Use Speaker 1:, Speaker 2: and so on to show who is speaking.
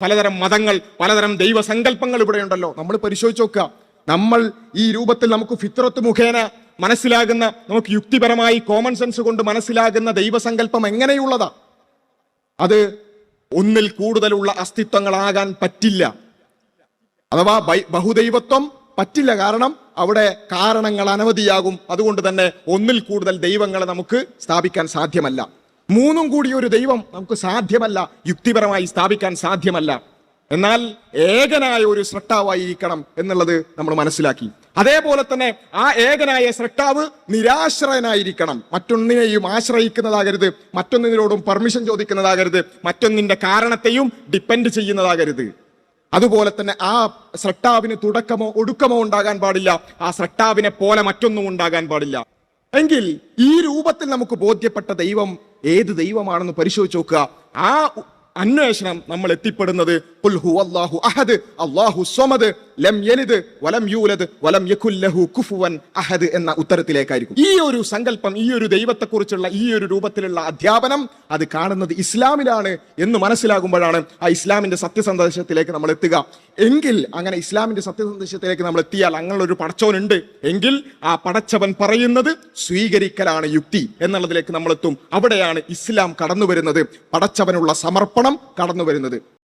Speaker 1: പലതരം മതങ്ങൾ പലതരം ദൈവസങ്കല്പങ്ങൾ ഇവിടെ ഉണ്ടല്ലോ നമ്മൾ പരിശോധിച്ച് നോക്കുക. നമ്മൾ ഈ രൂപത്തിൽ നമുക്ക് ഫിത്രത്ത് മുഖേന മനസ്സിലാകുന്ന നമുക്ക് യുക്തിപരമായി കോമൺ സെൻസ് കൊണ്ട് മനസ്സിലാകുന്ന ദൈവസങ്കല്പം എങ്ങനെയുള്ളതാ? അത് ഒന്നിൽ കൂടുതലുള്ള അസ്തിത്വങ്ങളാകാൻ പറ്റില്ല. അഥവാ ബഹുദൈവത്വം പറ്റില്ല. കാരണം അവിടെ കാരണങ്ങൾ അനവധിയാകും. അതുകൊണ്ട് തന്നെ ഒന്നിൽ കൂടുതൽ ദൈവങ്ങളെ നമുക്ക് സ്ഥാപിക്കാൻ സാധ്യമല്ല. മൂന്നും കൂടി ഒരു ദൈവം നമുക്ക് സാധ്യമല്ല യുക്തിപരമായി സ്ഥാപിക്കാൻ സാധ്യമല്ല. എന്നാൽ ഏകനായ ഒരു സൃഷ്ടാവായിരിക്കണം എന്നുള്ളത് നമ്മൾ മനസ്സിലാക്കി. അതേപോലെ തന്നെ ആ ഏകനായ സൃഷ്ടാവ് നിരാശ്രയനായിരിക്കണം. മറ്റൊന്നിനെയും ആശ്രയിക്കുന്നതാകരുത് മറ്റൊന്നിനോടും പെർമിഷൻ ചോദിക്കുന്നതാകരുത് മറ്റൊന്നിന്റെ കാരണത്തെയും ഡിപ്പെൻഡ് ചെയ്യുന്നതാകരുത്. അതുപോലെ തന്നെ ആ സൃഷ്ടാവിന് തുടക്കമോ ഒടുക്കമോ ഉണ്ടാകാൻ പാടില്ല ആ സൃഷ്ടാവിനെ പോലെ മറ്റൊന്നും ഉണ്ടാകാൻ പാടില്ല. എങ്കിൽ ഈ രൂപത്തിൽ നമുക്ക് ബോധ്യപ്പെട്ട ദൈവം ഏത് ദൈവമാണെന്ന് പരിശോധിച്ച് നോക്കുക. ആ അന്വേഷണം നമ്മൾ എത്തിപ്പെടുന്നത് അഹദ് അല്ലാഹു സ്വമദ് ലം യലിദ് വലം യൂലദ് വലം യകുല്ലഹു ലഹു കുഫുവൻ അഹദ് എന്ന ഉത്തരത്തിലേക്കായിരിക്കും. ഈ ഒരു സങ്കല്പം ഈ ഒരു ദൈവത്തെക്കുറിച്ചുള്ള ഈ ഒരു രൂപത്തിലുള്ള അധ്യാപനം അത് കാണുന്നത് ഇസ്ലാമിലാണ് എന്ന് മനസ്സിലാകുമ്പോഴാണ് ആ ഇസ്ലാമിന്റെ സത്യസന്ദേശത്തിലേക്ക് നമ്മൾ എത്തുക. എങ്കിൽ അങ്ങനെ ഇസ്ലാമിന്റെ സത്യസന്ദേശത്തിലേക്ക് നമ്മൾ എത്തിയാൽ അങ്ങനെ ഒരു പടച്ചവനുണ്ട്. എങ്കിൽ ആ പടച്ചവൻ പറയുന്നത് സ്വീകരിക്കലാണ് യുക്തി എന്നുള്ളതിലേക്ക് നമ്മൾ എത്തും. അവിടെയാണ് ഇസ്ലാം കടന്നു വരുന്നത് പടച്ചവനുള്ള സമർപ്പണം കടന്നു വരുന്നത്